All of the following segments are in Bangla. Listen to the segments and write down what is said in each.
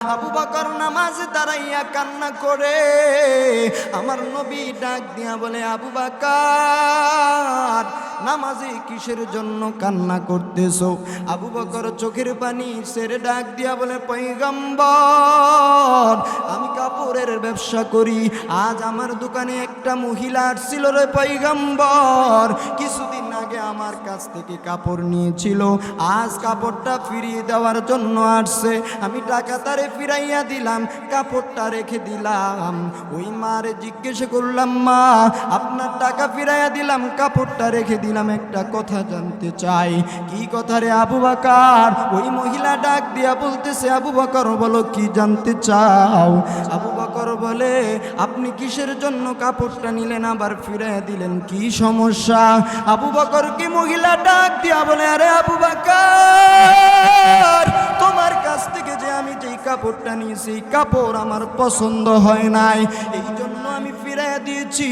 আবু বকর নামাজ দাঁড়াইয়া কান্না করে। আমার নবী ডাক দিয়া বলে, আবু বাকার, নামাজে কিসের জন্য কান্না করতেছো? আবু বকর চোখের পানি সেরে ডাক দিয়া বলে পৈগম্বর আমি কাপড়ের ব্যবসা করি। আজ আমার দোকানে একটা মহিলা আসছিল রে পৈগম্বর কিছুদিন আমার কাছ থেকে কাপড় নিয়েছিল। আজ কাপড়টা ফিরিয়ে দেওয়ার জন্য আসছে। আমি টাকা তারে ফিরাইয়া দিলাম, কাপড়টা রেখে দিলাম। ওই মারে জিজ্ঞেস করলাম, মা, আপনার টাকা ফিরাইয়া দিলাম, কাপড়টা রেখে দিলাম, একটা কথা জানতে চাই। কি কথা রে আবু বাকার? ওই মহিলা ডাক দিয়া বলতেছে, আবু বাকর, বলো কি জানতে চাও? আবু বকর বলে, আপনি কিসের জন্য কাপড়টা নিলেন, আবার ফিরাইয়া দিলেন? কি সমস্যা? আবু বকর কি মহিলা ডাক দিয়া বলে, আরে আবু বাকার, তোমার কাছ থেকে যে আমি যেই কাপড়টা নিয়েছি, কাপড় আমার পছন্দ হয় নাই। এই জন্য আমি ফিরাইয়া দিয়েছি।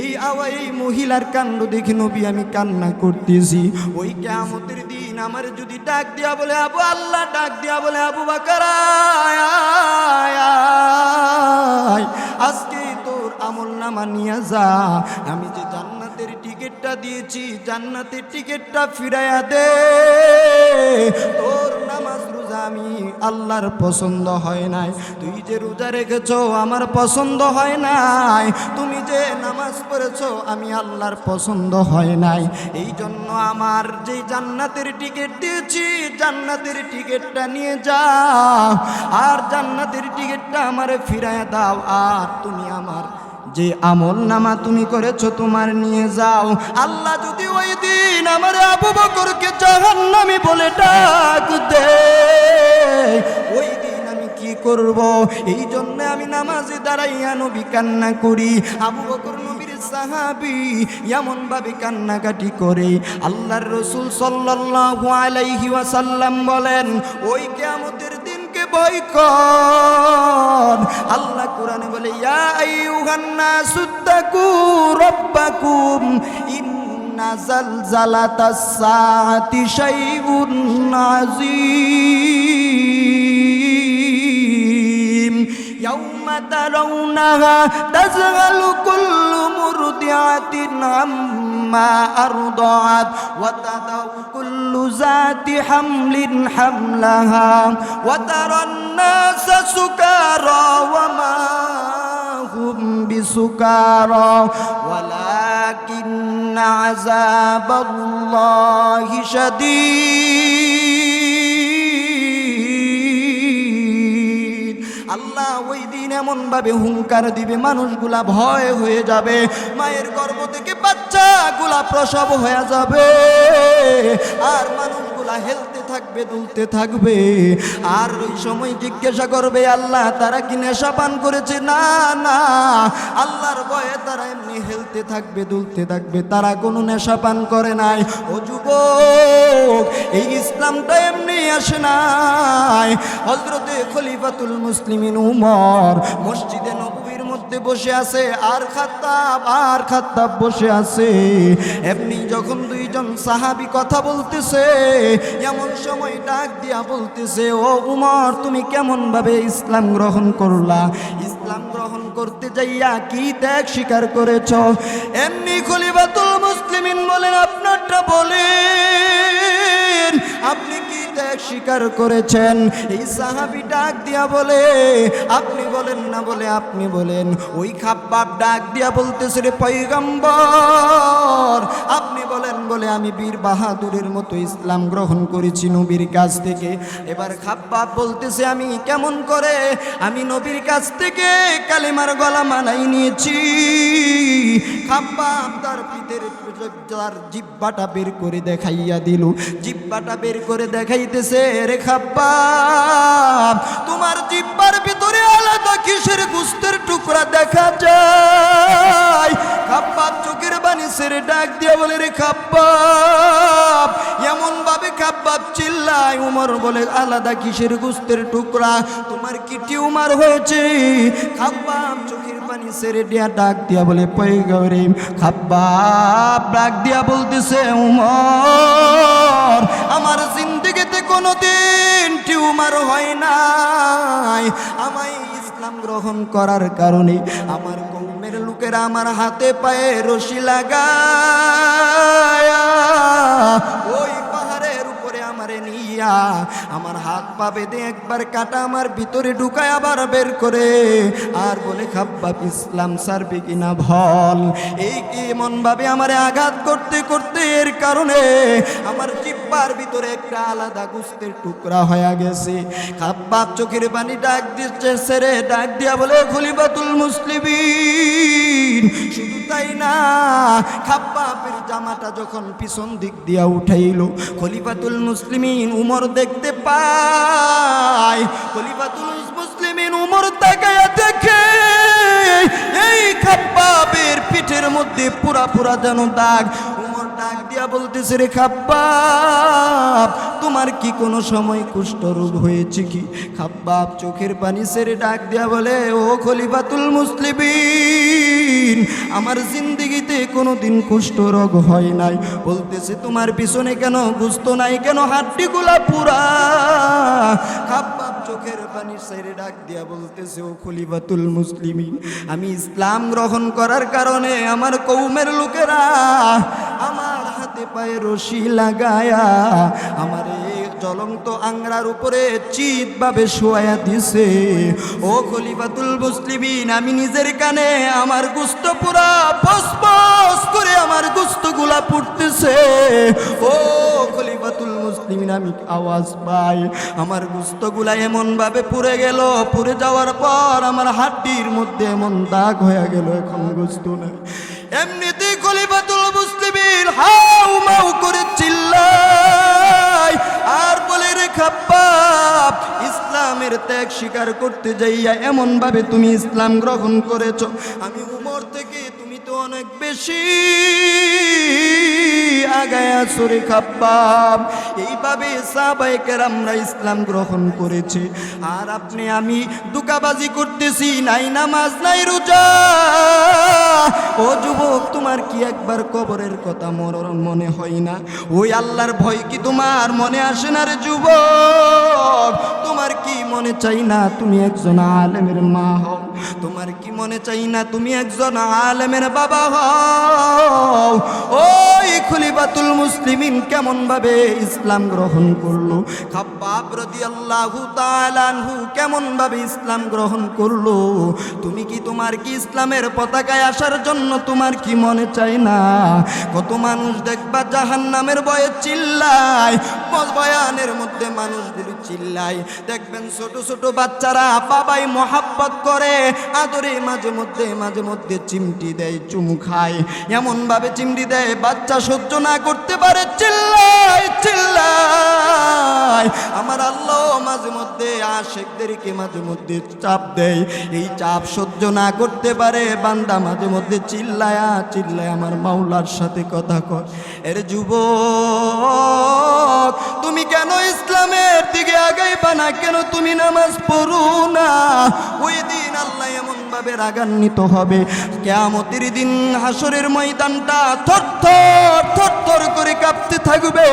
এই আওয়া এই মহিলার কাণ্ড দেখে নবী আমি কান্না করতেছি। ওই কেমতের দিন আমার যদি ডাক দিয়া বলে, আবু আল্লাহ, ডাক দিয়া বলে, আবু বাকার। আজকে তোর আমল নামা নিয়ে যা। আমি যে টিকিটটা দিয়েছি জান্নাতের টিকিটটা ফিরাইয়া দে। তোর নামাজ রোজা আমি আল্লাহর পছন্দ হয় নাই। তুই যে রোজা রেখেছ, আমার পছন্দ হয় নাই। তুমি যে নামাজ পড়েছ, আমি আল্লাহর পছন্দ হয় নাই। এই জন্য আমার যে জান্নাতের টিকিট দিয়েছি, জান্নাতের টিকিটটা নিয়ে যাও। আর জান্নাতের টিকিটটা আমারে ফিরায় দাও। আর তুমি আমার যে আমল নামা তুমি করেছ তোমার নিয়ে যাও। আল্লাহ যদি ওই দিন আমার আবু বকরকে জাহান্নামী বলে ডাক দে ওই দিন আমি কি করব? এই জন্য আমি নামাজে দাঁড়াইয়া নবী কান্না করি। আবু বকর নবীর সাহাবি এমন ভাবে কান্নাকাটি করে। আল্লাহর রসুল সাল্লাল্লাহু আলাইহি ওয়াসাল্লাম বলেন, ওই কিয়ামতের দিনকে বয়কন আল্লাহ কোরআনে বলে, ইয়া আইয়ুহান্না সুদ্দাকু রব্বাকুম, ইন্না জালজালাতাস সাআতি শাইউন আযীম। ইয়াউমা তারাউনাহা তাযগালু কুল্লু মুরদিআতিন আম্মা ما أرضعت وتضع كل ذات حمل حملها وترى الناس سكارى وما هم بسكارى ولكن عذاب الله شديد. الله ويدي দিন এমন ভাবে হুঙ্কার দিবে, মানুষগুলা ভয় হয়ে যাবে। মায়ের গর্ব থেকে বাচ্চা গুলা প্রসব হয়ে যাবে। আর মানুষগুলা হেলতে থাকবে, দুলতে থাকবে। আর ওই সময় জিজ্ঞাসা করবে, আল্লাহ, তারা কি নেশা পান করেছে? না না, আল্লাহর ভয়ে তারা এমনি হেলতে থাকবে, দুলতে থাকবে। তারা কোনো নেশা পান করে নাই। ও যুবক, এই ইসলামটা এমনি আসে নাই। হজরতে খলিফাতুল মুসলিমিন উমর মসজিদে নবীর মধ্যে বসে আছে, আর খাত্তাব আর খাত্তাব বসে আছে। এমনি যখন দুইজন সাহাবি কথা বলতেছে, এমন সময় ডাক দিয়া বলতেছে, ও উমর, তুমি কেমন ভাবে ইসলাম গ্রহণ করলা? ইসলাম গ্রহণ করতে যাইয়া কি ত্যাগ স্বীকার করেছ? এমনি খলিফাতুল মুসলিমিন বলেন, আপনারটা বলেন, আপনি স্বীকার করেছেন। এই সাহাবি ডাক দিয়া বলে, আপনি বলেন না বলে আপনি বলেন। ওই খাব্বাব ডাক দিয়া বলতেছে, রে পৈগম্বর আপনি বলেন বলে আমি বীর বাহাদুরের মতো ইসলাম গ্রহণ করেছি নবীর কাছ থেকে। এবার খাব্বাব বলতেছে, আমি কেমন করে? আমি নবীর কাছ থেকে কালিমার গলা মানাই নিয়েছি। খাব্বাব তার পিতের তার জিব্বাটা বের করে দেখাইয়া দিল। জিব্বাটা বের করে দেখাইতেছে, রে খাব্বাব, তোমার জিব্বার ভিতরে আলাদা কিসের গুস্তের টুকরা দেখা যায়? খাব্বাব চোখের বাণী সেরে ডাক দিয়ে বলে, রে খাব্বাব এমন ভাবে খাব্বাব চিল্লায়, উমর বলে, আলাদা কিসের গুস্তের টুকরা? তোমার কি টিউমার হয়েছে? খাব্বাব চোখের পানি সেরে দিয়া ডাক দিয়া বলে পয়গরে খাব্বাব, ডাক দিয়া বলতেছে, উমর, আমার জিন্দগিতে কোনোদিন টিউমার হয় নাই। আমায় ইসলাম গ্রহণ করার কারণে আমার কৌমের লোকেরা আমার হাতে পায়ে রশি লাগায়া। ওই নিয়া আমার হাত পা বেঁধে একবার কাটা আমার ভিতরে ঢুকায় আবার বের করে। আর বলে, খাব্বাব, ইসলাম সারবে কিনা ভল এই কি এমন ভাবে আমার আঘাত করতে করতে এর কারণে আমার জিব্বার ভিতরে একটা আলাদা গুস্তের টুকরা হয়ে গেছে। খাব্বাব চোখের পানি ডাক দিচ্ছে, সেরে ডাক দিয়া বলে, খলিফাতুল মুসলিমিন। শুধু তাই না খাব্বাবের জামাটা যখন পিছন দিক দিয়া উঠাইল, খলিফাতুল মুসলিমিন উমর দেখতে পায়। খলিফাতুল মুসলিমিন উমর তাকায়া দেখে, এই খাব্বাবের পিঠের মধ্যে পুরা পুরা যেন দাগ ডাক দিয়া বলতেছে রে খাব্বাব, তোমার কি কোনো সময় কুষ্ঠ রোগ হয়েছে কি? খাব্বাব চোখের পানি সেরে ডাক দিয়া বলে, ও খলিফাতুল মুসলিমিন, আমার জিন্দিগিতে কোনো দিন কুষ্ঠ রোগ হয় নাই। বলতেছে, তোমার পিছনে কেন গুস্ত নাই? কেন হাড্ডিগুলা পুরা? খাব্বাব পানি ডাক দিয়া বলতেছে, ও খলিফাতুল মুসলিমি আমি ইসলাম গ্রহণ করার কারণে আমার কৌমের লোকেরা আমার হাতে পায়ে রশি লাগায়া, আমার এই জ্বলন্ত আংড়ার উপরে চিৎভাবে শোয়া দিছে। ও খলিফাতুল মুসলিমিন, আমি নিজের কানে আমার গুস্ত পুরা ফসফস করে আমার গুস্তগুলা পুড়তেছে। ও খলিফাতুল মুসলিমিন, আমি আওয়াজ পাই। আমার গুস্তগুলা এমন ভাবে পুড়ে গেল, পুড়ে যাওয়ার পর আমার হাড্ডির মধ্যে এমন দাগ হয়ে গেল, এখন গুস্ত নাই। এমনিতেই খলিফাতুল মুসলিমিন হাউ মাউ করে স্বীকার করতে যাইয়া এমন ভাবে তুমি ইসলাম গ্রহণ করেছ। আমি উমর থেকে তুমি তো অনেক বেশি আগায়া সরে খাপ্পাব এইভাবে সাবাইকের আমরা ইসলাম গ্রহণ করেছি। আর আপনি আমি দুকাবাজি করতেছি, নাই নামাজ, নাই রোজা। ও যুবক, তোমার কি একবার কবরের কথা মরণ মনে হয় না? ওই আল্লাহর ভয় কি তোমার মনে আসে না রে যুবক? তোমার কি মনে চাই না তুমি একজন আলেমের মা হও? তোমার কি মনে চাই না তুমি একজন আলেমের বাবা হও? ওই খলিফাতুল মুসলিমিন কেমন ভাবে ইসলাম গ্রহণ করল? খাব্বাব রাদিয়াল্লাহু তাআলা আনহু কেমন ভাবে ইসলাম গ্রহণ করল। তুমি কি তোমার কি ইসলামের পতাকায় আসার জন্য তোমার কি মনে চায় না? কত মানুষ দেখবা জাহান নামের বয়ে চিল্লায়। বয়ানের মধ্যে মানুষগুলি চিল্লায়। দেখবেন ছোট ছোট বাচ্চারা বাবাই মহাব্বত করে, আদরে মাঝে মধ্যে মাঝে মধ্যে চিমটি দেয়, চুমু খায়। এমন ভাবে চিমটি দেয়, বাচ্চা সহ্য না করতে পারে, চিল্লায় চিল্লায়। আমার আল্লাহ মাঝে মধ্যে আশেকদেরকে মাঝে মধ্যে চাপ দেয়। এই চাপ সহ্য না করতে পারে, বান্দা মাঝে মধ্যে চিল্লায়া, চিল্লায় আমার মাওলার সাথে কথা কয়। এর যুবক, তুমি কেন ইসলামের দিকে আগাইবা না? কেন তুমি নামাজ পড়ো না? ওই দিন আল্লাহ এমন ভাবে রাগান্বিত হবে। কেয়ামতের দিন হাসরের ময়দানটা থর থর থর থর করে কাঁপতে থাকবে।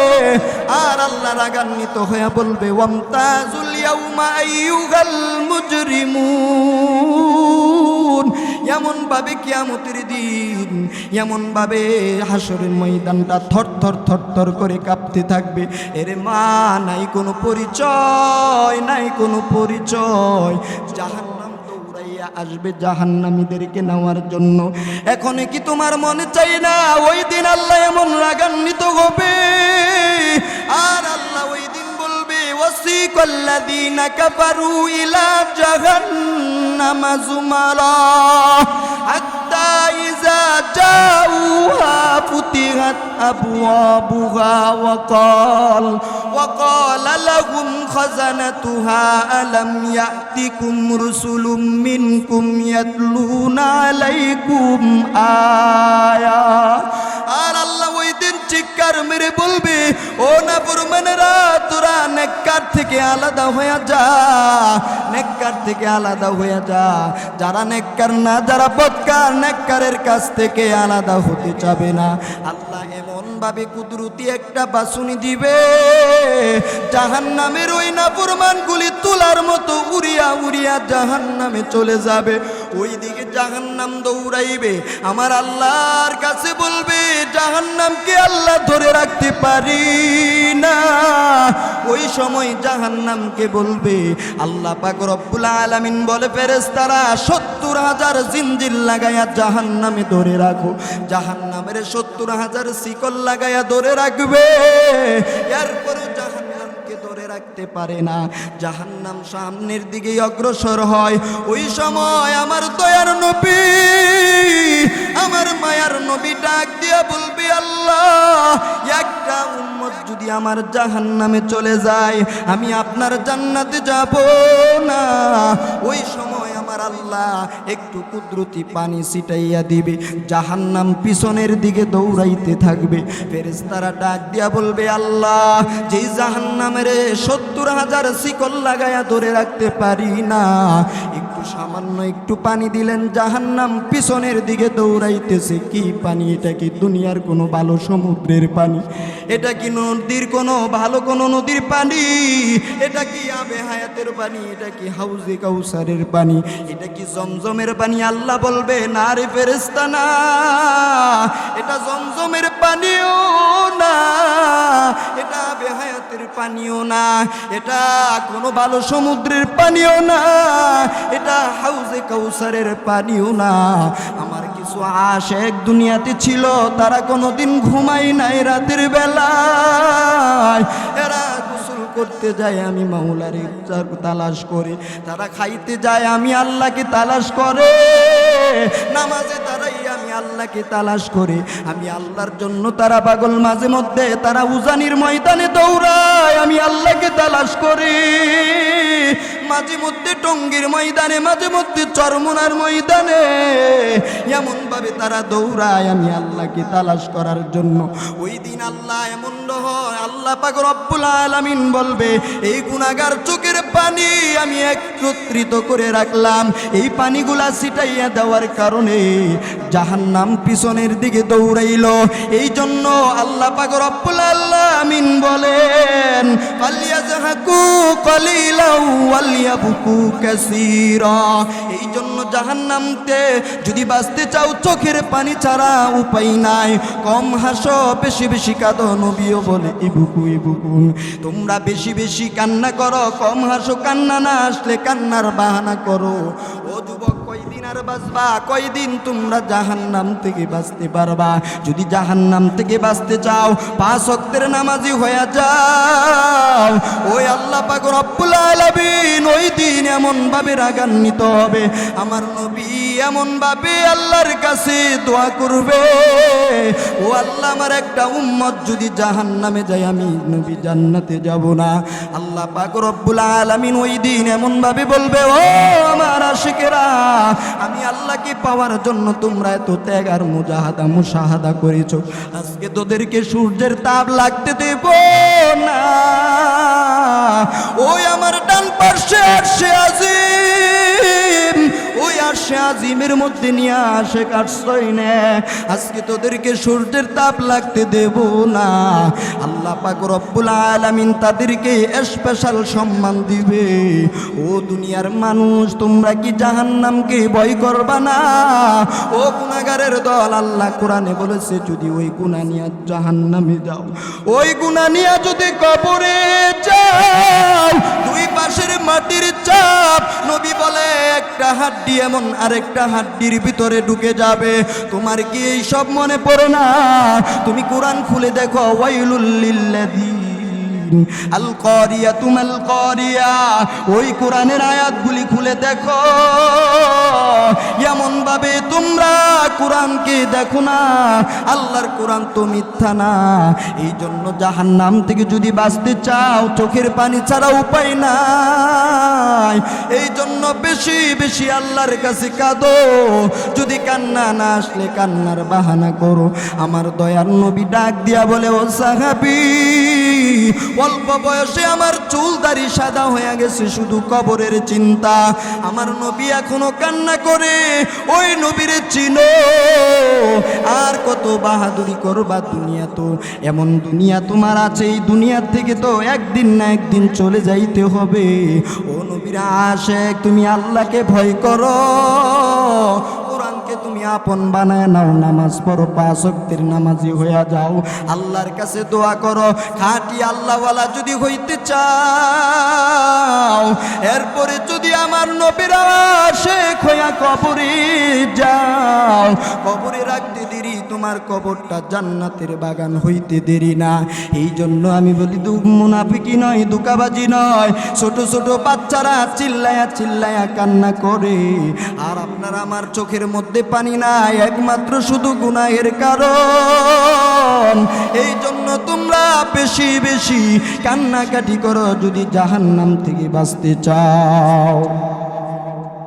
আর আল্লাহ রাগান্বিত হয়ে বলবে, ওয়ামতাজুল ইয়াউমা আইয়ুহাল মুজরিমুন। এমনভাবে কিয়ামতির দিন এমনভাবে হাসরের ময়দানটা থর থর থর থর করে কাঁপতে থাকবে। এর মা নাই কোনো পরিচয়, নাই কোনো পরিচয়। জাহান উড়াইয়া আসবে জাহান্নামীদেরকে নেওয়ার জন্য। এখন কি তোমার মনে চাই না? ওই দিন আল্লাহ এমন রাগান্বিত হবে। আর আল্লাহ ওই দিন বলবে ওসি কল্লাদিনা কাপারু ইলা জাহান্ন جهنم زمرا حتى إذا جاءوها فتحت أبوابها وقال وقال لهم خزنتها ألم يأتكم رسل منكم يتلون عليكم آيات قال الله চিৎকার মেরে বলবে, ও না পরমানেরা তোরা নেককার থেকে আলাদা হয়ে যা, নেককার থেকে আলাদা হয়ে যা। যারা নেককার না, যারা বদকার, নেককারের কাছ থেকে আলাদা হতে চাবে না। আল্লাহ এমন ভাবে কুদরতি একটা বাসুনি দিবে জাহান নামের ওই নাফরমানগুলি তোলার মতো উড়িয়া উড়িয়া জাহান নামে চলে যাবে। ওই দিকে জাহান নাম দৌড়াইবে। আমার আল্লাহর কাছে বলবে জাহান নামকে আল্লাহ ধরে রাখতে পারি না। ওই সময় জাহান নামকে বলবে, আল্লাহ পাক রব্বুল আলামিন বলে, ফেরেশতারা সত্তর হাজার জিনজির লাগাইয়া জাহান নামে ধরে রাখো। জাহান নামের সত্তর হাজার শিকল লাগাইয়া ধরে রাখবে। এরপরে রাখতে পারে না। জাহান্নাম সামনের দিকে অগ্রসর হয়। ওই সময় আমার দয়ার নবী, আমার মায়ার নবী ডাক দিয়ে বলবি, আল্লাহ, একটা উম্মত যদি আমার জাহান নামে চলে যায়, আমি আপনার জান্নাতে যাব না। ওই সময় আমার আল্লাহ একটু কুদরতি পানি ছিটাইয়া দিবে। জাহান্নাম পিছনের দিকে দৌড়াইতে থাকবে। ফেরেস্তারা ডাক দিয়া বলবে, আল্লাহ যেই জাহান্নামের সত্তর হাজার শিকল লাগাইয়া ধরে রাখতে পারি না সামান্য একটু পানি দিলেন, জাহান্নাম পিছনের দিকে দৌড়াইতেছে। কি পানি? এটা কি দুনিয়ার কোনো ভালো সমুদ্রের পানি? এটা কি নদীর কোনো ভালো কোনো নদীর পানি? এটা কি আবে হায়াতের পানি? এটা কি হাউজে কাউসারের পানি? এটা কি জমজমের পানি? আল্লাহ বলবে, না রে ফেরেস্তা না এটা জমজমের পানিও এটা আবে হায়াতের পানিও না, এটা কোনো ভালো সমুদ্রের পানিও না, এটা হাউজে কাউসারের পানিও না। আমার কিছু আশেক দুনিয়াতে ছিল, তারা কোনোদিন ঘুমাই নাই রাতের বেলায়। এরা করতে যায়, আমি মাওলারে তালাশ করে। তারা খাইতে যায়, আমি আল্লাহকে তালাশ করে। নামাজে তারাই আমি আল্লাহকে তালাশ করে, আমি আল্লাহর জন্য তারা পাগল, মাঝে মধ্যে তারা উজানির ময়দানে দৌড়ায়, আমি আল্লাহকে তালাশ করি। মাঝে মধ্যে টঙ্গির ময়দানে, মাঝে মধ্যে চরমনার ময়দানে, এমন ভাবে তারা দৌড়ায় আমি আল্লাহকে তালাশ করার জন্য। ওই দিন আল্লাহ এমন আল্লাহ পাক রব্বুল আলামিন বলবে, এই গুনাগার চোখের পানি আমি একত্রিত করে রাখলাম। এই পানিগুলা ছিটাইয়া দেওয়ার কারণে জাহান্নাম পিছনের দিকে দৌড়াইল। এই জন্য আল্লাহ পাক রব্বুল আলামিন বলেন, ফালিয়াজহাকু কলিলাও ওয়ালিয়াবকু কাসীরা। এই জন্য জাহান্নামতে যদি বাঁচতে চাও চোখের পানি ছাড়া উপায় নাই। কম হাসো, বেশি বেশি কাঁদো নবীও বলে ইবুকু ইবুকুন তোমরা বেশি বেশি কান্না করো, কম হাসো, কান্না না আসলে কান্নার বাহানা করো। ও যুবক আর বাঁচবা, কয়দিন তোমরা জাহান্নাম থেকে বাঁচতে পারবা? যদি জাহান্নাম থেকে বাঁচতে চাও, পাঁচ অক্তের নামাজি হয়ে যাও। ওই আল্লাহ পাক রব্বুল ওই দিন এমন ভাবে রাগান্বিত হবে। আমার নবী এমন ভাবে আল্লাহর কাছে দোয়া করবে। ও আল্লাহ, আমার একটা উম্মত যদি জাহান্নামে যায়, আমি নবী জান্নাতে যাব না। আল্লাহ পাক রব্বুল আলামিন ওই দিন এমন ভাবে বলবে, ও আমার আশিকেরা আমি আল্লাহকে পাওয়ার জন্য তোমরা এত ত্যাগ আর মুজাহাদা, মুশাহাদা করেছ। আজকে তোদেরকে সূর্যের তাপ লাগতে দেব না। ওই আমার ডান পার্শ্বে আসে ওই আসে, আজিমের মধ্যে নিয়ে আসে, কাটছই নে। আজকে তোদেরকে সূর্যের তাপ লাগতে দেব না। আল্লাহ আলামিন তাদেরকে স্পেশাল সম্মান দিবে। ও দুনিয়ার মানুষ, তোমরা কি জাহান্নামকে ভয় করবা না? ও গুনাগারের দল, আল্লাহ কোরআনে বলেছে, যদি ওই গুনাহ নিয়ে জাহান্নামে যাও, ওই গুনাহ নিয়ে যদি কবরে যাও, দুই পাশের মাটির চাপ নবী বলে, একটা হাড্ডি এমন আরেকটা হাড্ডির ভিতরে ঢুকে যাবে। তোমার কি এই সব মনে পড়ো না? তুমি কোরআন খুলে দেখো ওয়াইলুল্লিল্লাযি আল করিয়া তুমাল করিয়া। ওই কোরআনের আয়াতগুলি খুলে দেখো। এমন ভাবে তোমরা কোরআনকে দেখো না? আল্লাহর কোরআন তো মিথ্যা না। এই জন্য জাহান নাম থেকে যদি বাঁচতে চাও, চোখের পানি ছাড়া উপায় নাই। এই জন্য বেশি বেশি আল্লাহর কাছে কাঁদো। যদি কান্না না আসলে কান্নার বাহানা করো। আমার দয়ার নবী ডাক দিয়া বলে, ও সাহাবি অল্প বয়সে আমার চুল দাড়ি সাদা হয়ে গেছে, শুধু কবরের চিন্তা। আমার নবী এখনও কান্না করে, ওই নবীর চিনো। আর কত বাহাদুরি করবা দুনিয়া তো। এমন দুনিয়া তোমার আছে, এই দুনিয়ার থেকে তো একদিন না একদিন চলে যাইতে হবে। ও নবীরা আসে তুমি আল্লাহকে ভয় করো। আপন বানায় নাও, নামাজ পড়ো পাঁচ অক্তের নামাজি হইয়া যাও। আল্লাহর কাছে দোয়া করো, খাঁটি আল্লাহওয়ালা যদি হইতে চাও, এরপরে যদি আমার নবীরা শেখ হইয়া কবরে যাও। কবরে রাখতে দেরি, তোমার কবরটা জান্নাতের বাগান হইতে দেরি না। এই জন্য আমি বলি, দু মুনাফিকি নয়, দুকাবাজি নয়। ছোট ছোট বাচ্চারা চিল্লায়া চিল্লায়া কান্না করে। আর আপনার আমার চোখের মধ্যে পানি নাই একমাত্র শুধু গুনাহের কারণ। এই জন্য তোমরা বেশি বেশি কান্নাকাটি করো যদি জাহান্নাম থেকে বাঁচতে চাও।